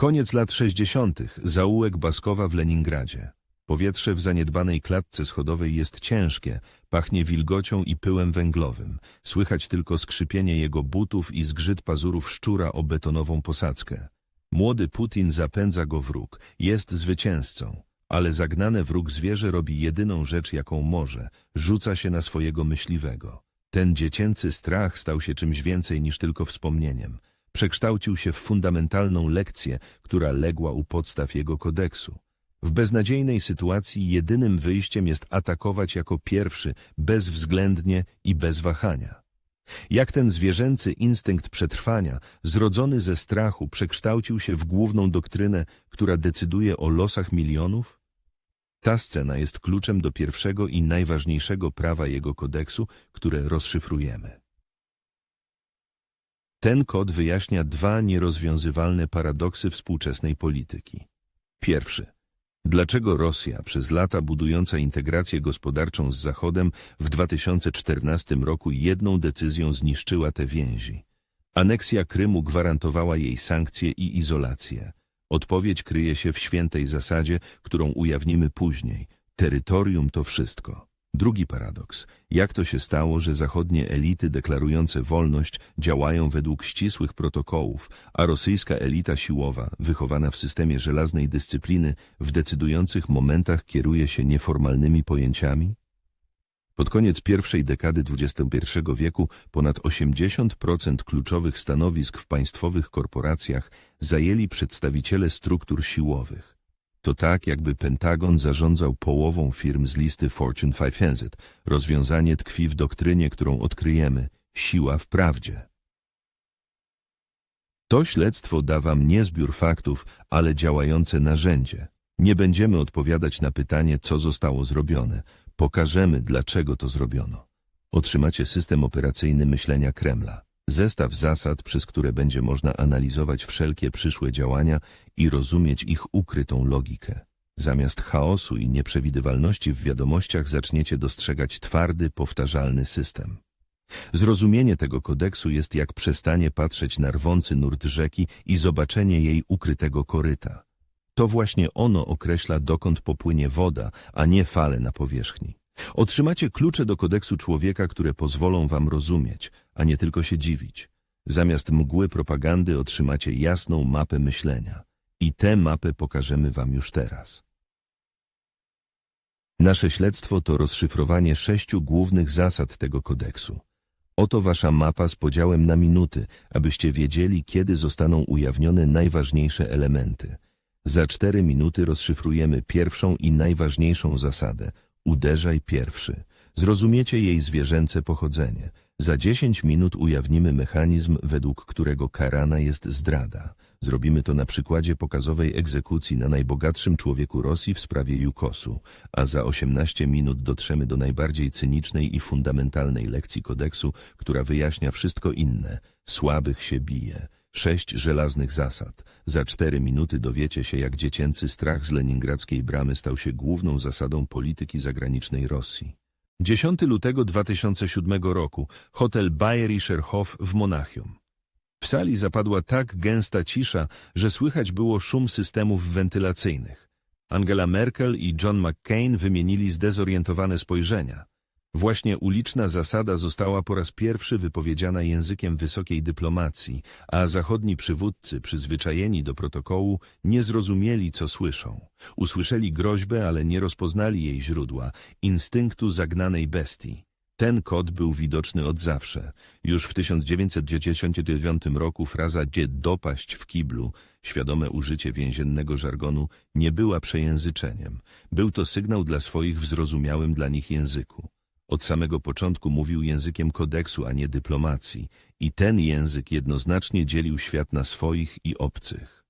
Koniec lat 60. Zaułek Baskowa w Leningradzie. Powietrze w zaniedbanej klatce schodowej jest ciężkie, pachnie wilgocią i pyłem węglowym. Słychać tylko skrzypienie jego butów i zgrzyt pazurów szczura o betonową posadzkę. Młody Putin zapędza go wróg, jest zwycięzcą, ale zagnane wróg zwierzę robi jedyną rzecz, jaką może, rzuca się na swojego myśliwego. Ten dziecięcy strach stał się czymś więcej niż tylko wspomnieniem. Przekształcił się w fundamentalną lekcję, która legła u podstaw jego kodeksu. W beznadziejnej sytuacji jedynym wyjściem jest atakować jako pierwszy, bezwzględnie i bez wahania. Jak ten zwierzęcy instynkt przetrwania, zrodzony ze strachu, przekształcił się w główną doktrynę, która decyduje o losach milionów? Ta scena jest kluczem do pierwszego i najważniejszego prawa jego kodeksu, które rozszyfrujemy. Ten kod wyjaśnia dwa nierozwiązywalne paradoksy współczesnej polityki. Pierwszy. Dlaczego Rosja, przez lata budująca integrację gospodarczą z Zachodem, w 2014 roku jedną decyzją zniszczyła te więzi? Aneksja Krymu gwarantowała jej sankcje i izolację. Odpowiedź kryje się w świętej zasadzie, którą ujawnimy później. Terytorium to wszystko. Drugi paradoks. Jak to się stało, że zachodnie elity deklarujące wolność działają według ścisłych protokołów, a rosyjska elita siłowa, wychowana w systemie żelaznej dyscypliny, w decydujących momentach kieruje się nieformalnymi pojęciami? Pod koniec pierwszej dekady XXI wieku ponad 80% kluczowych stanowisk w państwowych korporacjach zajęli przedstawiciele struktur siłowych. To tak, jakby Pentagon zarządzał połową firm z listy Fortune 500. Rozwiązanie tkwi w doktrynie, którą odkryjemy. Siła w prawdzie. To śledztwo da wam nie zbiór faktów, ale działające narzędzie. Nie będziemy odpowiadać na pytanie, co zostało zrobione. Pokażemy, dlaczego to zrobiono. Otrzymacie system operacyjny myślenia Kremla. Zestaw zasad, przez które będzie można analizować wszelkie przyszłe działania i rozumieć ich ukrytą logikę. Zamiast chaosu i nieprzewidywalności w wiadomościach zaczniecie dostrzegać twardy, powtarzalny system. Zrozumienie tego kodeksu jest jak przestanie patrzeć na rwący nurt rzeki i zobaczenie jej ukrytego koryta. To właśnie ono określa, dokąd popłynie woda, a nie fale na powierzchni. Otrzymacie klucze do kodeksu człowieka, które pozwolą wam rozumieć, a nie tylko się dziwić. Zamiast mgły propagandy otrzymacie jasną mapę myślenia. I tę mapę pokażemy wam już teraz. Nasze śledztwo to rozszyfrowanie sześciu głównych zasad tego kodeksu. Oto wasza mapa z podziałem na minuty, abyście wiedzieli, kiedy zostaną ujawnione najważniejsze elementy. Za cztery minuty rozszyfrujemy pierwszą i najważniejszą zasadę – Uderzaj pierwszy. Zrozumiecie jej zwierzęce pochodzenie. Za dziesięć minut ujawnimy mechanizm, według którego karana jest zdrada. Zrobimy to na przykładzie pokazowej egzekucji na najbogatszym człowieku Rosji w sprawie Jukosu, a za 18 minut dotrzemy do najbardziej cynicznej i fundamentalnej lekcji kodeksu, która wyjaśnia wszystko inne. Słabych się bije. Sześć żelaznych zasad. Za cztery minuty dowiecie się, jak dziecięcy strach z leningradzkiej bramy stał się główną zasadą polityki zagranicznej Rosji. 10 lutego 2007 roku, hotel Bayerischer Hof w Monachium. W sali zapadła tak gęsta cisza, że słychać było szum systemów wentylacyjnych. Angela Merkel i John McCain wymienili zdezorientowane spojrzenia. Właśnie uliczna zasada została po raz pierwszy wypowiedziana językiem wysokiej dyplomacji, a zachodni przywódcy, przyzwyczajeni do protokołu, nie zrozumieli, co słyszą. Usłyszeli groźbę, ale nie rozpoznali jej źródła, instynktu zagnanej bestii. Ten kod był widoczny od zawsze. Już w 1999 roku fraza gdzie dopaść w kiblu, świadome użycie więziennego żargonu, nie była przejęzyczeniem. Był to sygnał dla swoich w zrozumiałym dla nich języku. Od samego początku mówił językiem kodeksu, a nie dyplomacji i ten język jednoznacznie dzielił świat na swoich i obcych.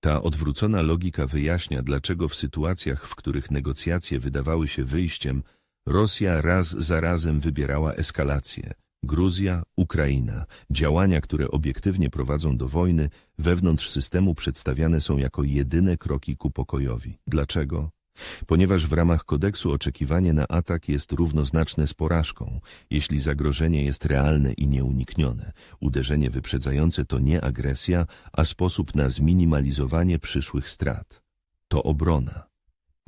Ta odwrócona logika wyjaśnia, dlaczego w sytuacjach, w których negocjacje wydawały się wyjściem, Rosja raz za razem wybierała eskalację. Gruzja, Ukraina, działania, które obiektywnie prowadzą do wojny, wewnątrz systemu przedstawiane są jako jedyne kroki ku pokojowi. Dlaczego? Ponieważ w ramach kodeksu oczekiwanie na atak jest równoznaczne z porażką, jeśli zagrożenie jest realne i nieuniknione. Uderzenie wyprzedzające to nie agresja, a sposób na zminimalizowanie przyszłych strat. To obrona.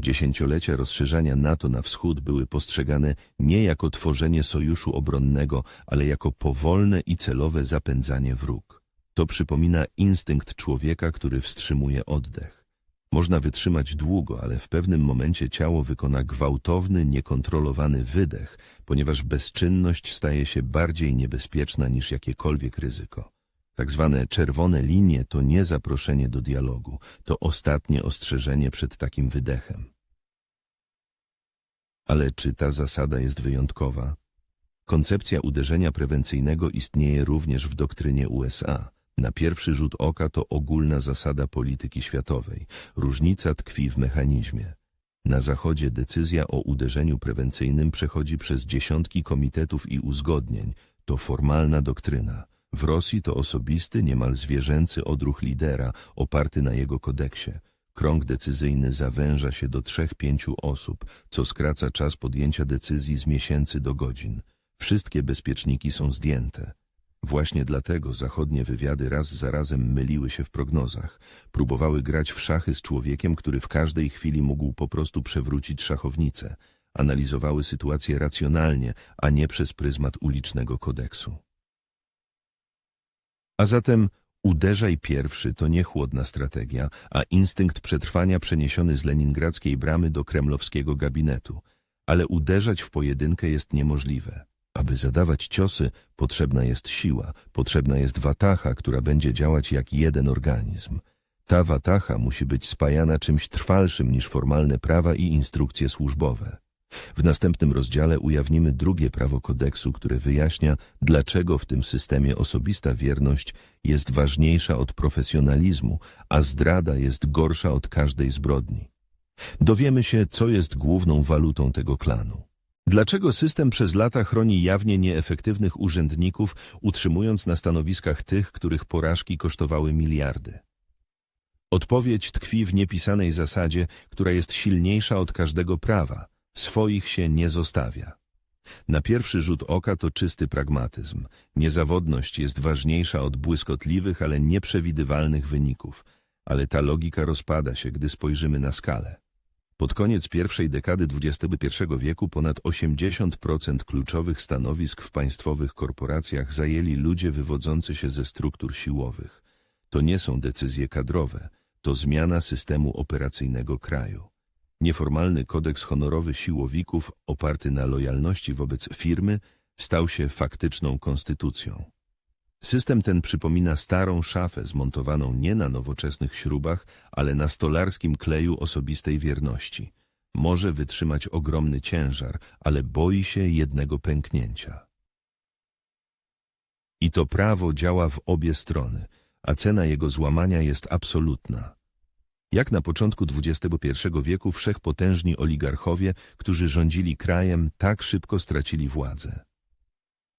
Dziesięciolecia rozszerzania NATO na wschód były postrzegane nie jako tworzenie sojuszu obronnego, ale jako powolne i celowe zapędzanie wróg. To przypomina instynkt człowieka, który wstrzymuje oddech. Można wytrzymać długo, ale w pewnym momencie ciało wykona gwałtowny, niekontrolowany wydech, ponieważ bezczynność staje się bardziej niebezpieczna niż jakiekolwiek ryzyko. Tak zwane czerwone linie to nie zaproszenie do dialogu, to ostatnie ostrzeżenie przed takim wydechem. Ale czy ta zasada jest wyjątkowa? Koncepcja uderzenia prewencyjnego istnieje również w doktrynie USA. Na pierwszy rzut oka to ogólna zasada polityki światowej. Różnica tkwi w mechanizmie. Na Zachodzie decyzja o uderzeniu prewencyjnym przechodzi przez dziesiątki komitetów i uzgodnień. To formalna doktryna. W Rosji to osobisty, niemal zwierzęcy odruch lidera, oparty na jego kodeksie. Krąg decyzyjny zawęża się do trzech pięciu osób, co skraca czas podjęcia decyzji z miesięcy do godzin. Wszystkie bezpieczniki są zdjęte. Właśnie dlatego zachodnie wywiady raz za razem myliły się w prognozach. Próbowały grać w szachy z człowiekiem, który w każdej chwili mógł po prostu przewrócić szachownicę. Analizowały sytuację racjonalnie, a nie przez pryzmat ulicznego kodeksu. A zatem uderzaj pierwszy to nie chłodna strategia, a instynkt przetrwania przeniesiony z leningradzkiej bramy do kremlowskiego gabinetu. Ale uderzać w pojedynkę jest niemożliwe. Aby zadawać ciosy, potrzebna jest siła, potrzebna jest watacha, która będzie działać jak jeden organizm. Ta watacha musi być spajana czymś trwalszym niż formalne prawa i instrukcje służbowe. W następnym rozdziale ujawnimy drugie prawo kodeksu, które wyjaśnia, dlaczego w tym systemie osobista wierność jest ważniejsza od profesjonalizmu, a zdrada jest gorsza od każdej zbrodni. Dowiemy się, co jest główną walutą tego klanu. Dlaczego system przez lata chroni jawnie nieefektywnych urzędników, utrzymując na stanowiskach tych, których porażki kosztowały miliardy? Odpowiedź tkwi w niepisanej zasadzie, która jest silniejsza od każdego prawa. Swoich się nie zostawia. Na pierwszy rzut oka to czysty pragmatyzm. Niezawodność jest ważniejsza od błyskotliwych, ale nieprzewidywalnych wyników. Ale ta logika rozpada się, gdy spojrzymy na skalę. Pod koniec pierwszej dekady XXI wieku ponad 80% kluczowych stanowisk w państwowych korporacjach zajęli ludzie wywodzący się ze struktur siłowych. To nie są decyzje kadrowe, to zmiana systemu operacyjnego kraju. Nieformalny kodeks honorowy siłowików, oparty na lojalności wobec firmy, stał się faktyczną konstytucją. System ten przypomina starą szafę zmontowaną nie na nowoczesnych śrubach, ale na stolarskim kleju osobistej wierności. Może wytrzymać ogromny ciężar, ale boi się jednego pęknięcia. I to prawo działa w obie strony, a cena jego złamania jest absolutna. Jak na początku XXI wieku wszechpotężni oligarchowie, którzy rządzili krajem, tak szybko stracili władzę.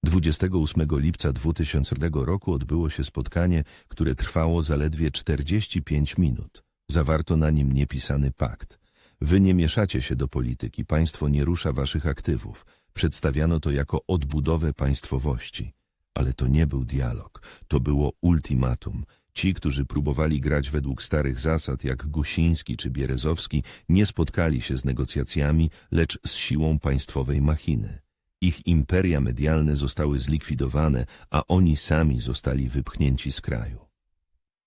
28 lipca 2000 roku odbyło się spotkanie, które trwało zaledwie 45 minut. Zawarto na nim niepisany pakt. Wy nie mieszacie się do polityki, państwo nie rusza waszych aktywów. Przedstawiano to jako odbudowę państwowości. Ale to nie był dialog, to było ultimatum. Ci, którzy próbowali grać według starych zasad, jak Gusiński czy Bierezowski, nie spotkali się z negocjacjami, lecz z siłą państwowej machiny. Ich imperia medialne zostały zlikwidowane, a oni sami zostali wypchnięci z kraju.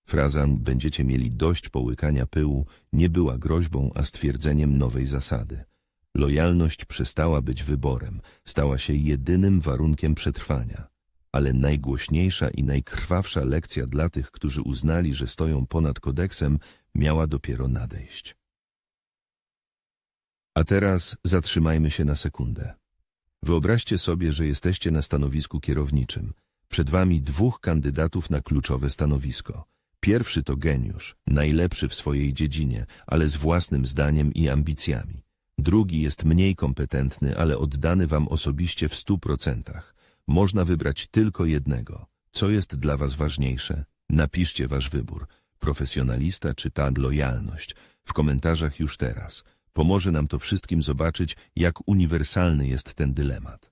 Fraza będziecie mieli dość połykania pyłu nie była groźbą, a stwierdzeniem nowej zasady. Lojalność przestała być wyborem, stała się jedynym warunkiem przetrwania. Ale najgłośniejsza i najkrwawsza lekcja dla tych, którzy uznali, że stoją ponad kodeksem, miała dopiero nadejść. A teraz zatrzymajmy się na sekundę. Wyobraźcie sobie, że jesteście na stanowisku kierowniczym. Przed wami dwóch kandydatów na kluczowe stanowisko. Pierwszy to geniusz, najlepszy w swojej dziedzinie, ale z własnym zdaniem i ambicjami. Drugi jest mniej kompetentny, ale oddany wam osobiście w stu procentach. Można wybrać tylko jednego. Co jest dla was ważniejsze? Napiszcie wasz wybór. Profesjonalista czy ta lojalność? W komentarzach już teraz. Pomoże nam to wszystkim zobaczyć, jak uniwersalny jest ten dylemat.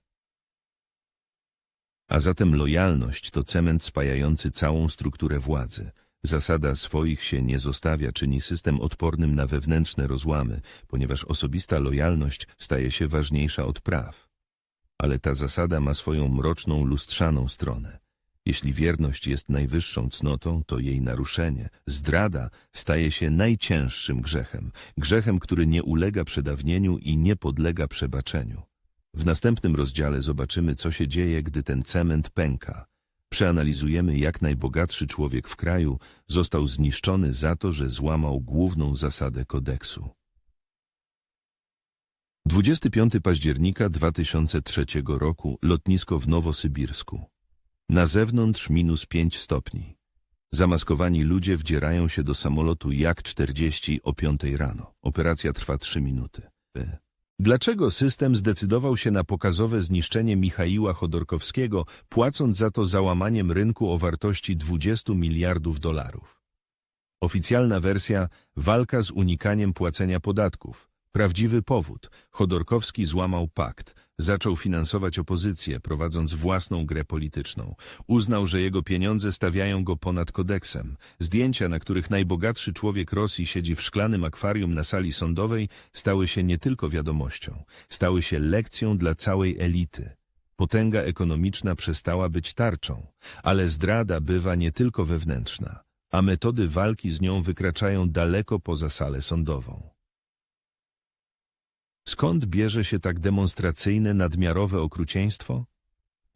A zatem lojalność to cement spajający całą strukturę władzy. Zasada swoich się nie zostawia czyni system odpornym na wewnętrzne rozłamy, ponieważ osobista lojalność staje się ważniejsza od praw. Ale ta zasada ma swoją mroczną, lustrzaną stronę. Jeśli wierność jest najwyższą cnotą, to jej naruszenie, zdrada, staje się najcięższym grzechem, grzechem, który nie ulega przedawnieniu i nie podlega przebaczeniu. W następnym rozdziale zobaczymy, co się dzieje, gdy ten cement pęka. Przeanalizujemy, jak najbogatszy człowiek w kraju został zniszczony za to, że złamał główną zasadę kodeksu. 25 października 2003 roku lotnisko w Nowosybirsku. Na zewnątrz minus 5 stopni. Zamaskowani ludzie wdzierają się do samolotu Jak-40 o 5 rano. Operacja trwa 3 minuty. Dlaczego system zdecydował się na pokazowe zniszczenie Michaiła Chodorkowskiego, płacąc za to załamaniem rynku o wartości 20 miliardów dolarów? Oficjalna wersja – walka z unikaniem płacenia podatków. Prawdziwy powód – Chodorkowski złamał pakt, zaczął finansować opozycję, prowadząc własną grę polityczną. Uznał, że jego pieniądze stawiają go ponad kodeksem. Zdjęcia, na których najbogatszy człowiek Rosji siedzi w szklanym akwarium na sali sądowej, stały się nie tylko wiadomością, stały się lekcją dla całej elity. Potęga ekonomiczna przestała być tarczą, ale zdrada bywa nie tylko wewnętrzna, a metody walki z nią wykraczają daleko poza salę sądową. Skąd bierze się tak demonstracyjne, nadmiarowe okrucieństwo?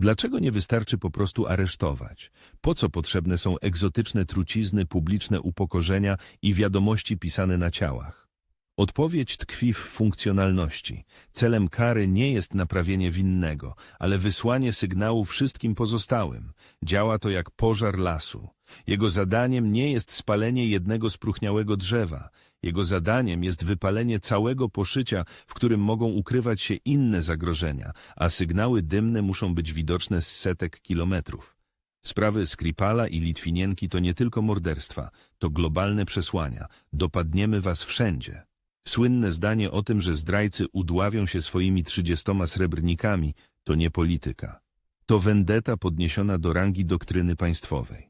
Dlaczego nie wystarczy po prostu aresztować? Po co potrzebne są egzotyczne trucizny, publiczne upokorzenia i wiadomości pisane na ciałach? Odpowiedź tkwi w funkcjonalności. Celem kary nie jest naprawienie winnego, ale wysłanie sygnału wszystkim pozostałym. Działa to jak pożar lasu. Jego zadaniem nie jest spalenie jednego spróchniałego drzewa. Jego zadaniem jest wypalenie całego poszycia, w którym mogą ukrywać się inne zagrożenia, a sygnały dymne muszą być widoczne z setek kilometrów. Sprawy Skripala i Litwinienki to nie tylko morderstwa, to globalne przesłania. Dopadniemy was wszędzie. Słynne zdanie o tym, że zdrajcy udławią się swoimi trzydziestoma srebrnikami, to nie polityka. To vendetta podniesiona do rangi doktryny państwowej.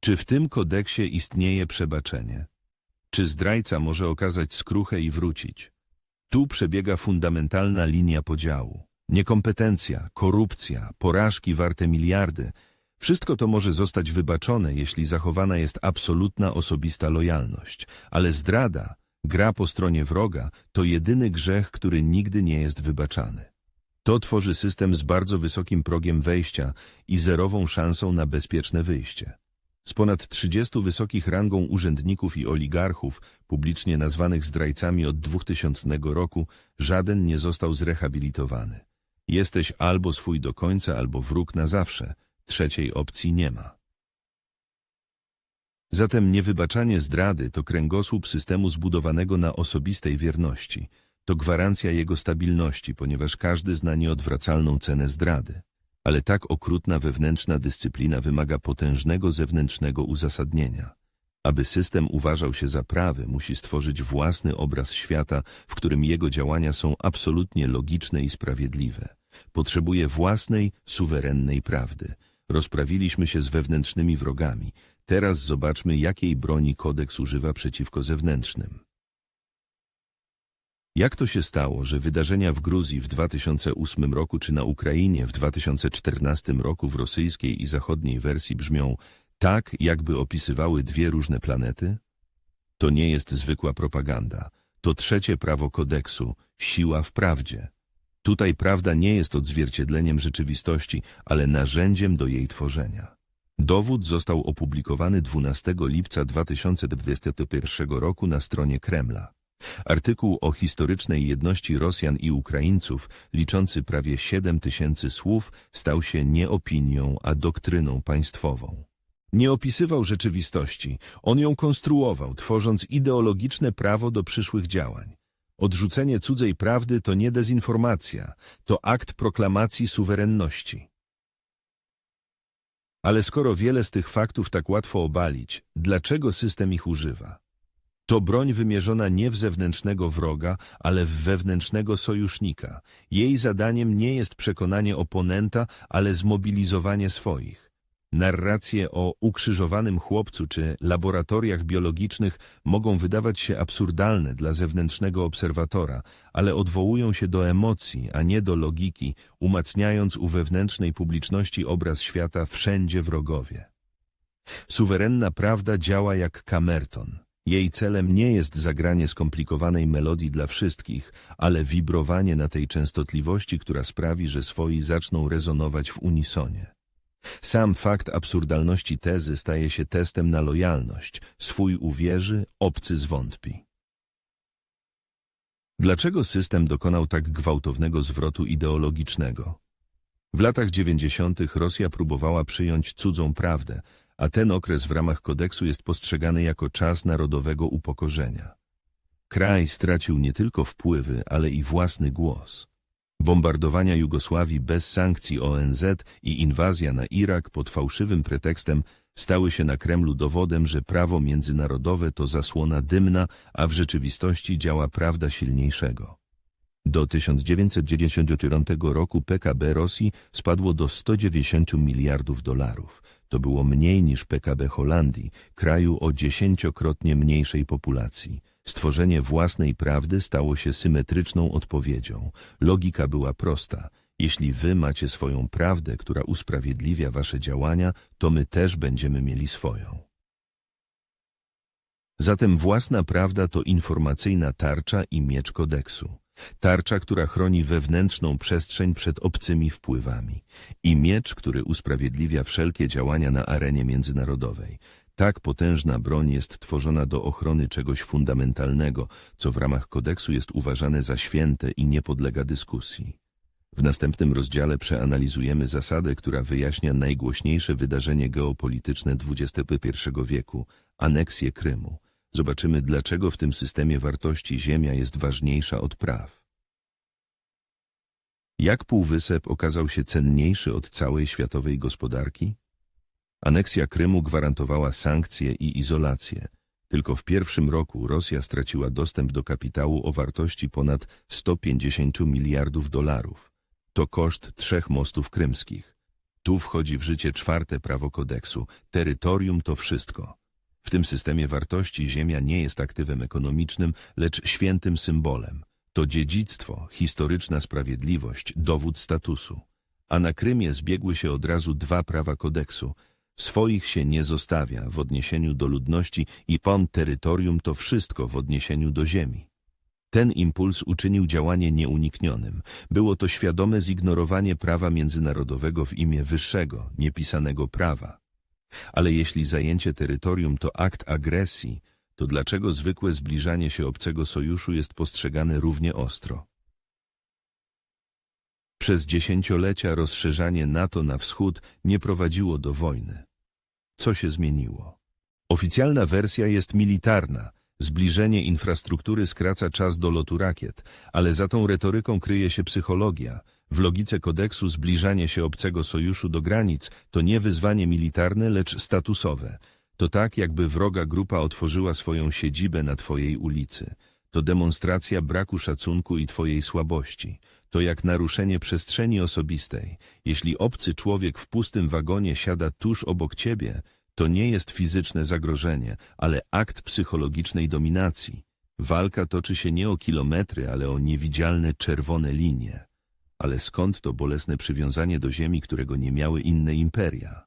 Czy w tym kodeksie istnieje przebaczenie? Czy zdrajca może okazać skruchę i wrócić? Tu przebiega fundamentalna linia podziału. Niekompetencja, korupcja, porażki warte miliardy – wszystko to może zostać wybaczone, jeśli zachowana jest absolutna osobista lojalność. Ale zdrada, gra po stronie wroga, to jedyny grzech, który nigdy nie jest wybaczany. To tworzy system z bardzo wysokim progiem wejścia i zerową szansą na bezpieczne wyjście. Z ponad 30 wysokich rangą urzędników i oligarchów, publicznie nazwanych zdrajcami od 2000 roku, żaden nie został zrehabilitowany. Jesteś albo swój do końca, albo wróg na zawsze. Trzeciej opcji nie ma. Zatem niewybaczanie zdrady to kręgosłup systemu zbudowanego na osobistej wierności. To gwarancja jego stabilności, ponieważ każdy zna nieodwracalną cenę zdrady. Ale tak okrutna wewnętrzna dyscyplina wymaga potężnego zewnętrznego uzasadnienia. Aby system uważał się za prawy, musi stworzyć własny obraz świata, w którym jego działania są absolutnie logiczne i sprawiedliwe. Potrzebuje własnej, suwerennej prawdy. Rozprawiliśmy się z wewnętrznymi wrogami. Teraz zobaczmy, jakiej broni kodeks używa przeciwko zewnętrznym. Jak to się stało, że wydarzenia w Gruzji w 2008 roku czy na Ukrainie w 2014 roku w rosyjskiej i zachodniej wersji brzmią tak, jakby opisywały dwie różne planety? To nie jest zwykła propaganda. To trzecie prawo kodeksu, siła w prawdzie. Tutaj prawda nie jest odzwierciedleniem rzeczywistości, ale narzędziem do jej tworzenia. Dowód został opublikowany 12 lipca 2021 roku na stronie Kremla. Artykuł o historycznej jedności Rosjan i Ukraińców, liczący prawie 7 tysięcy słów, stał się nie opinią, a doktryną państwową. Nie opisywał rzeczywistości, on ją konstruował, tworząc ideologiczne prawo do przyszłych działań. Odrzucenie cudzej prawdy to nie dezinformacja, to akt proklamacji suwerenności. Ale skoro wiele z tych faktów tak łatwo obalić, dlaczego system ich używa? To broń wymierzona nie w zewnętrznego wroga, ale w wewnętrznego sojusznika. Jej zadaniem nie jest przekonanie oponenta, ale zmobilizowanie swoich. Narracje o ukrzyżowanym chłopcu czy laboratoriach biologicznych mogą wydawać się absurdalne dla zewnętrznego obserwatora, ale odwołują się do emocji, a nie do logiki, umacniając u wewnętrznej publiczności obraz świata wszędzie wrogowie. Suwerenna prawda działa jak kamerton. Jej celem nie jest zagranie skomplikowanej melodii dla wszystkich, ale wibrowanie na tej częstotliwości, która sprawi, że swoi zaczną rezonować w unisonie. Sam fakt absurdalności tezy staje się testem na lojalność. Swój uwierzy, obcy zwątpi. Dlaczego system dokonał tak gwałtownego zwrotu ideologicznego? W latach dziewięćdziesiątych Rosja próbowała przyjąć cudzą prawdę, a ten okres w ramach kodeksu jest postrzegany jako czas narodowego upokorzenia. Kraj stracił nie tylko wpływy, ale i własny głos. Bombardowania Jugosławii bez sankcji ONZ i inwazja na Irak pod fałszywym pretekstem stały się na Kremlu dowodem, że prawo międzynarodowe to zasłona dymna, a w rzeczywistości działa prawda silniejszego. Do 1999 roku PKB Rosji spadło do 190 miliardów dolarów. To było mniej niż PKB Holandii, kraju o dziesięciokrotnie mniejszej populacji. Stworzenie własnej prawdy stało się symetryczną odpowiedzią. Logika była prosta. Jeśli wy macie swoją prawdę, która usprawiedliwia wasze działania, to my też będziemy mieli swoją. Zatem własna prawda to informacyjna tarcza i miecz kodeksu. Tarcza, która chroni wewnętrzną przestrzeń przed obcymi wpływami. I miecz, który usprawiedliwia wszelkie działania na arenie międzynarodowej. Tak potężna broń jest tworzona do ochrony czegoś fundamentalnego, co w ramach kodeksu jest uważane za święte i nie podlega dyskusji. W następnym rozdziale przeanalizujemy zasadę, która wyjaśnia najgłośniejsze wydarzenie geopolityczne XXI wieku – aneksję Krymu. Zobaczymy, dlaczego w tym systemie wartości ziemia jest ważniejsza od praw. Jak Półwysep okazał się cenniejszy od całej światowej gospodarki? Aneksja Krymu gwarantowała sankcje i izolację. Tylko w pierwszym roku Rosja straciła dostęp do kapitału o wartości ponad 150 miliardów dolarów. To koszt trzech mostów krymskich. Tu wchodzi w życie czwarte prawo kodeksu. Terytorium to wszystko. W tym systemie wartości ziemia nie jest aktywem ekonomicznym, lecz świętym symbolem. To dziedzictwo, historyczna sprawiedliwość, dowód statusu. A na Krymie zbiegły się od razu dwa prawa kodeksu. Swoich się nie zostawia w odniesieniu do ludności i pon terytorium to wszystko w odniesieniu do ziemi. Ten impuls uczynił działanie nieuniknionym. Było to świadome zignorowanie prawa międzynarodowego w imię wyższego, niepisanego prawa. Ale jeśli zajęcie terytorium to akt agresji, to dlaczego zwykłe zbliżanie się obcego sojuszu jest postrzegane równie ostro? Przez dziesięciolecia rozszerzanie NATO na wschód nie prowadziło do wojny. Co się zmieniło? Oficjalna wersja jest militarna. Zbliżenie infrastruktury skraca czas do lotu rakiet, ale za tą retoryką kryje się psychologia – w logice kodeksu zbliżanie się obcego sojuszu do granic to nie wyzwanie militarne, lecz statusowe. To tak, jakby wroga grupa otworzyła swoją siedzibę na twojej ulicy. To demonstracja braku szacunku i twojej słabości. To jak naruszenie przestrzeni osobistej. Jeśli obcy człowiek w pustym wagonie siada tuż obok ciebie, to nie jest fizyczne zagrożenie, ale akt psychologicznej dominacji. Walka toczy się nie o kilometry, ale o niewidzialne czerwone linie. Ale skąd to bolesne przywiązanie do ziemi, którego nie miały inne imperia?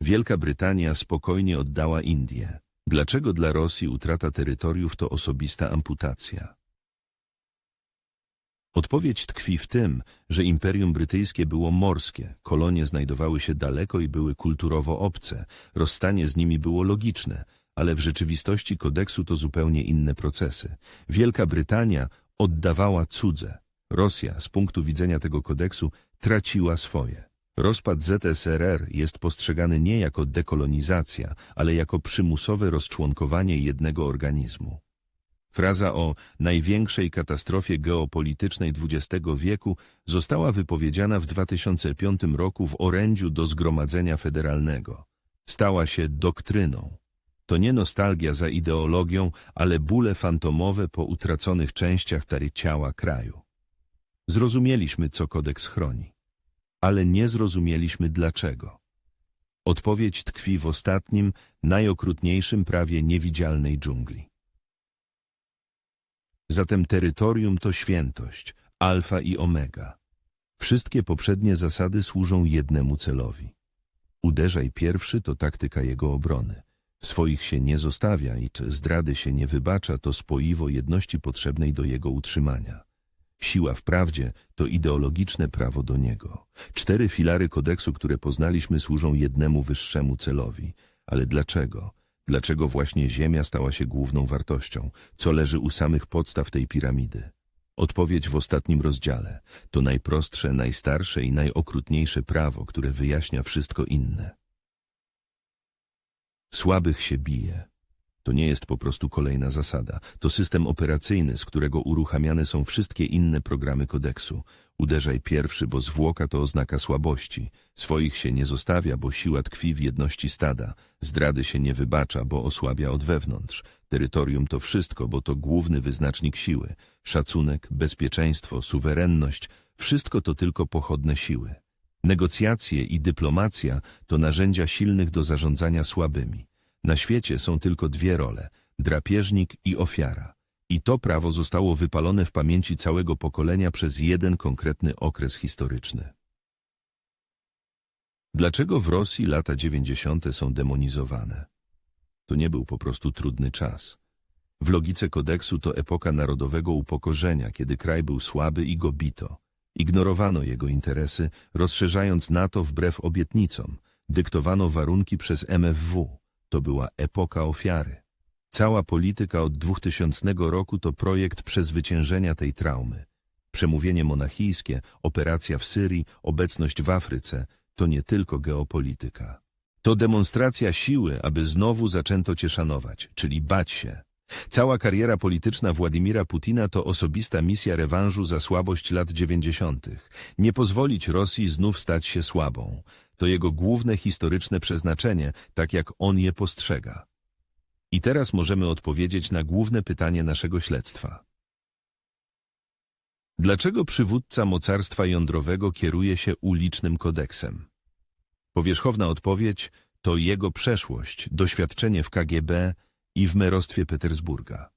Wielka Brytania spokojnie oddała Indię. Dlaczego dla Rosji utrata terytoriów to osobista amputacja? Odpowiedź tkwi w tym, że Imperium Brytyjskie było morskie, kolonie znajdowały się daleko i były kulturowo obce, rozstanie z nimi było logiczne, ale w rzeczywistości kodeksu to zupełnie inne procesy. Wielka Brytania oddawała cudze. Rosja z punktu widzenia tego kodeksu traciła swoje. Rozpad ZSRR jest postrzegany nie jako dekolonizacja, ale jako przymusowe rozczłonkowanie jednego organizmu. Fraza o największej katastrofie geopolitycznej XX wieku została wypowiedziana w 2005 roku w orędziu do Zgromadzenia Federalnego. Stała się doktryną. To nie nostalgia za ideologią, ale bóle fantomowe po utraconych częściach ciała kraju. Zrozumieliśmy, co kodeks chroni, ale nie zrozumieliśmy dlaczego. Odpowiedź tkwi w ostatnim, najokrutniejszym prawie niewidzialnej dżungli. Zatem terytorium to świętość, alfa i omega. Wszystkie poprzednie zasady służą jednemu celowi. Uderzaj pierwszy to taktyka jego obrony. Swoich się nie zostawia i zdrady się nie wybacza, to spoiwo jedności potrzebnej do jego utrzymania. Siła wprawdzie to ideologiczne prawo do niego. Cztery filary kodeksu, które poznaliśmy, służą jednemu wyższemu celowi. Ale dlaczego? Dlaczego właśnie ziemia stała się główną wartością? Co leży u samych podstaw tej piramidy? Odpowiedź w ostatnim rozdziale. To najprostsze, najstarsze i najokrutniejsze prawo, które wyjaśnia wszystko inne. Słabych się bije. To nie jest po prostu kolejna zasada. To system operacyjny, z którego uruchamiane są wszystkie inne programy kodeksu. Uderzaj pierwszy, bo zwłoka to oznaka słabości. Swoich się nie zostawia, bo siła tkwi w jedności stada. Zdrady się nie wybacza, bo osłabia od wewnątrz. Terytorium to wszystko, bo to główny wyznacznik siły. Szacunek, bezpieczeństwo, suwerenność, wszystko to tylko pochodne siły. Negocjacje i dyplomacja to narzędzia silnych do zarządzania słabymi. Na świecie są tylko dwie role – drapieżnik i ofiara. I to prawo zostało wypalone w pamięci całego pokolenia przez jeden konkretny okres historyczny. Dlaczego w Rosji lata 90. są demonizowane? To nie był po prostu trudny czas. W logice kodeksu to epoka narodowego upokorzenia, kiedy kraj był słaby i go bito. Ignorowano jego interesy, rozszerzając NATO wbrew obietnicom. Dyktowano warunki przez MFW. To była epoka ofiary. Cała polityka od 2000 roku to projekt przezwyciężenia tej traumy. Przemówienie monachijskie, operacja w Syrii, obecność w Afryce to nie tylko geopolityka. To demonstracja siły, aby znowu zaczęto cię szanować, czyli bać się. Cała kariera polityczna Władimira Putina to osobista misja rewanżu za słabość lat dziewięćdziesiątych. Nie pozwolić Rosji znów stać się słabą. To jego główne historyczne przeznaczenie, tak jak on je postrzega. I teraz możemy odpowiedzieć na główne pytanie naszego śledztwa. Dlaczego przywódca mocarstwa jądrowego kieruje się ulicznym kodeksem? Powierzchowna odpowiedź to jego przeszłość, doświadczenie w KGB i w merostwie Petersburga.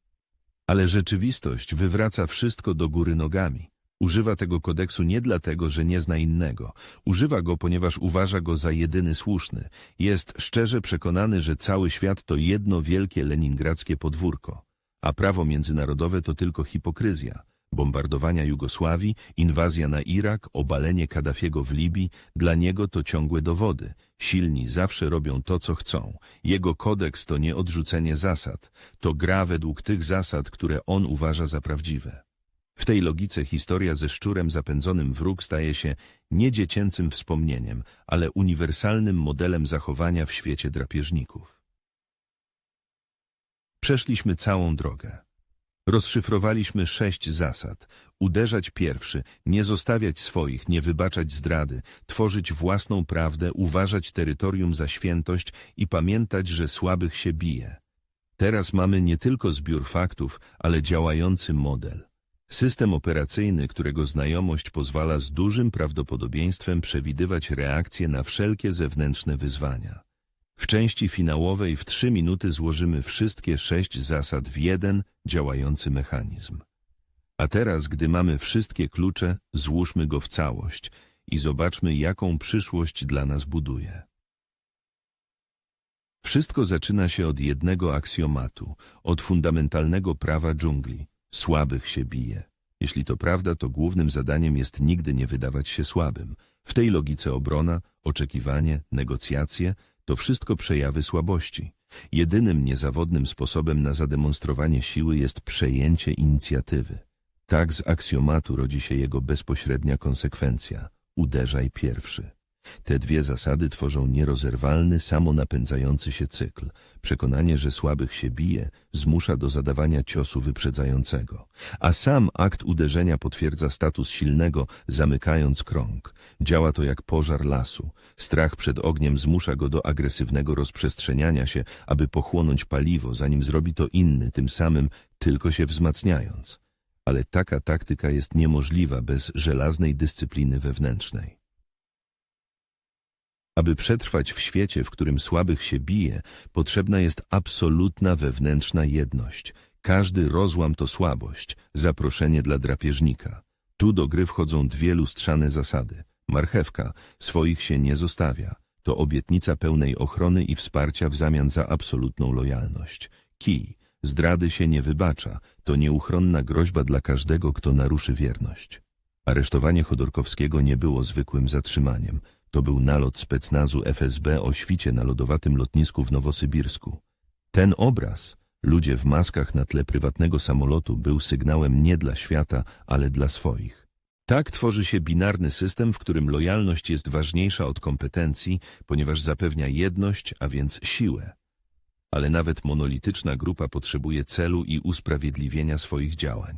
Ale rzeczywistość wywraca wszystko do góry nogami. Używa tego kodeksu nie dlatego, że nie zna innego. Używa go, ponieważ uważa go za jedyny słuszny. Jest szczerze przekonany, że cały świat to jedno wielkie leningradzkie podwórko, a prawo międzynarodowe to tylko hipokryzja. Bombardowania Jugosławii, inwazja na Irak, obalenie Kaddafiego w Libii, dla niego to ciągłe dowody. Silni zawsze robią to, co chcą. Jego kodeks to nie odrzucenie zasad. To gra według tych zasad, które on uważa za prawdziwe. W tej logice historia ze szczurem zapędzonym w róg staje się nie dziecięcym wspomnieniem, ale uniwersalnym modelem zachowania w świecie drapieżników. Przeszliśmy całą drogę. Rozszyfrowaliśmy sześć zasad. Uderzać pierwszy, nie zostawiać swoich, nie wybaczać zdrady, tworzyć własną prawdę, uważać terytorium za świętość i pamiętać, że słabych się bije. Teraz mamy nie tylko zbiór faktów, ale działający model. System operacyjny, którego znajomość pozwala z dużym prawdopodobieństwem przewidywać reakcje na wszelkie zewnętrzne wyzwania. W części finałowej w trzy minuty złożymy wszystkie sześć zasad w jeden działający mechanizm. A teraz, gdy mamy wszystkie klucze, złóżmy go w całość i zobaczmy, jaką przyszłość dla nas buduje. Wszystko zaczyna się od jednego aksjomatu, od fundamentalnego prawa dżungli. Słabych się bije. Jeśli to prawda, to głównym zadaniem jest nigdy nie wydawać się słabym. W tej logice obrona, oczekiwanie, negocjacje to wszystko przejawy słabości. Jedynym niezawodnym sposobem na zademonstrowanie siły jest przejęcie inicjatywy. Tak z aksjomatu rodzi się jego bezpośrednia konsekwencja. Uderzaj pierwszy. Te dwie zasady tworzą nierozerwalny, samonapędzający się cykl. Przekonanie, że słabych się bije, zmusza do zadawania ciosu wyprzedzającego. A sam akt uderzenia potwierdza status silnego, zamykając krąg. Działa to jak pożar lasu. Strach przed ogniem zmusza go do agresywnego rozprzestrzeniania się, aby pochłonąć paliwo, zanim zrobi to inny, tym samym tylko się wzmacniając. Ale taka taktyka jest niemożliwa bez żelaznej dyscypliny wewnętrznej. Aby przetrwać w świecie, w którym słabych się bije, potrzebna jest absolutna wewnętrzna jedność. Każdy rozłam to słabość, zaproszenie dla drapieżnika. Tu do gry wchodzą dwie lustrzane zasady. Marchewka swoich się nie zostawia. To obietnica pełnej ochrony i wsparcia w zamian za absolutną lojalność. Kij zdrady się nie wybacza. To nieuchronna groźba dla każdego, kto naruszy wierność. Aresztowanie Chodorkowskiego nie było zwykłym zatrzymaniem. To był nalot specnazu FSB o świcie na lodowatym lotnisku w Nowosybirsku. Ten obraz, ludzie w maskach na tle prywatnego samolotu, był sygnałem nie dla świata, ale dla swoich. Tak tworzy się binarny system, w którym lojalność jest ważniejsza od kompetencji, ponieważ zapewnia jedność, a więc siłę. Ale nawet monolityczna grupa potrzebuje celu i usprawiedliwienia swoich działań.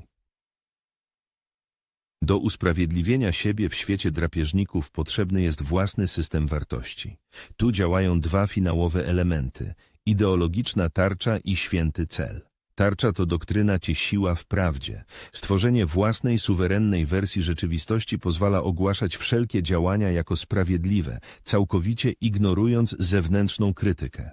Do usprawiedliwienia siebie w świecie drapieżników potrzebny jest własny system wartości. Tu działają dwa finałowe elementy – ideologiczna tarcza i święty cel. Tarcza to doktryna cię siła w prawdzie. Stworzenie własnej, suwerennej wersji rzeczywistości pozwala ogłaszać wszelkie działania jako sprawiedliwe, całkowicie ignorując zewnętrzną krytykę.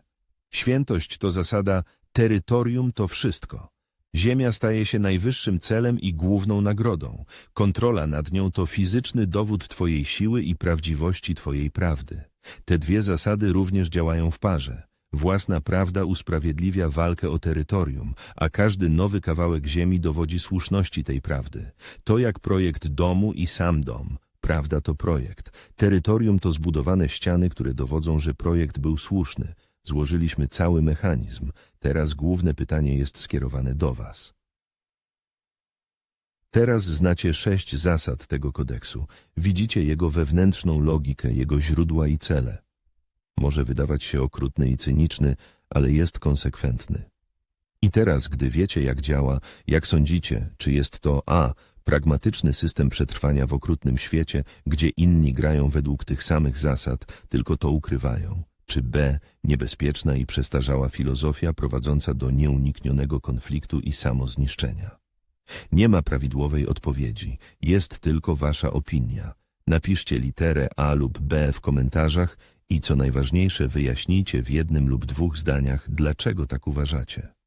Świętość to zasada terytorium to wszystko. Ziemia staje się najwyższym celem i główną nagrodą. Kontrola nad nią to fizyczny dowód Twojej siły i prawdziwości Twojej prawdy. Te dwie zasady również działają w parze. Własna prawda usprawiedliwia walkę o terytorium, a każdy nowy kawałek ziemi dowodzi słuszności tej prawdy. To jak projekt domu i sam dom. Prawda to projekt. Terytorium to zbudowane ściany, które dowodzą, że projekt był słuszny. Złożyliśmy cały mechanizm. Teraz główne pytanie jest skierowane do Was. Teraz znacie sześć zasad tego kodeksu. Widzicie jego wewnętrzną logikę, jego źródła i cele. Może wydawać się okrutny i cyniczny, ale jest konsekwentny. I teraz, gdy wiecie, jak działa, jak sądzicie, czy jest to a. pragmatyczny system przetrwania w okrutnym świecie, gdzie inni grają według tych samych zasad, tylko to ukrywają, czy b. niebezpieczna i przestarzała filozofia prowadząca do nieuniknionego konfliktu i samozniszczenia. Nie ma prawidłowej odpowiedzi, jest tylko wasza opinia. Napiszcie literę A lub B w komentarzach i co najważniejsze wyjaśnijcie w jednym lub dwóch zdaniach, dlaczego tak uważacie.